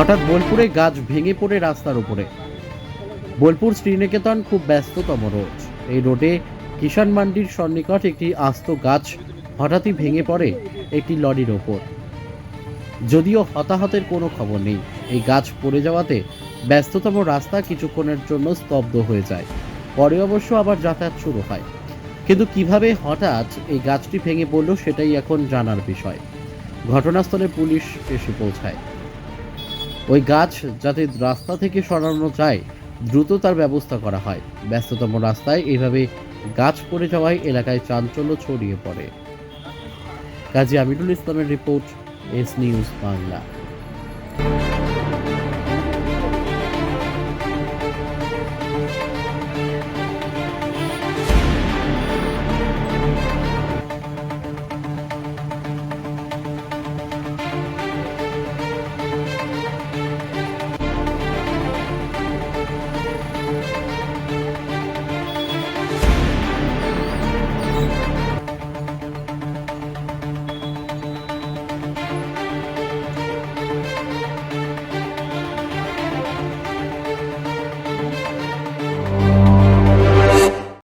হঠাৎ বোলপুরে গাছ ভেঙে পড়ে রাস্তার উপরে। বোলপুর শ্রীনিকেতন খুব ব্যস্ততম রোড এই রোডে কিষাণ মান্ডির সন্নিকট একটি আস্ত গাছ হঠাৎই ভেঙে পড়ে একটি লরির ওপর। যদিও হতাহতের কোনো খবর নেই, এই গাছ পড়ে যাওয়াতে ব্যস্ততম রাস্তা কিছুক্ষণের জন্য স্তব্ধ হয়ে যায়। পরে অবশ্য আবার যাতায়াত শুরু হয়। কিন্তু কীভাবে হঠাৎ এই গাছটি ভেঙে পড়ল সেটাই এখন জানার বিষয়। ঘটনাস্থলে পুলিশ এসে পৌঁছায়। ওই গাছ যাতে রাস্তা থেকে সরানো যায়, দ্রুত তার ব্যবস্থা করা হয়। ব্যস্ততম রাস্তায় এইভাবে গাছ পড়ে যাওয়ায় এলাকায় চাঞ্চল্য ছড়িয়ে পড়ে। কাজী আমিরুল ইসলামের রিপোর্ট, এস নিউজ বাংলা।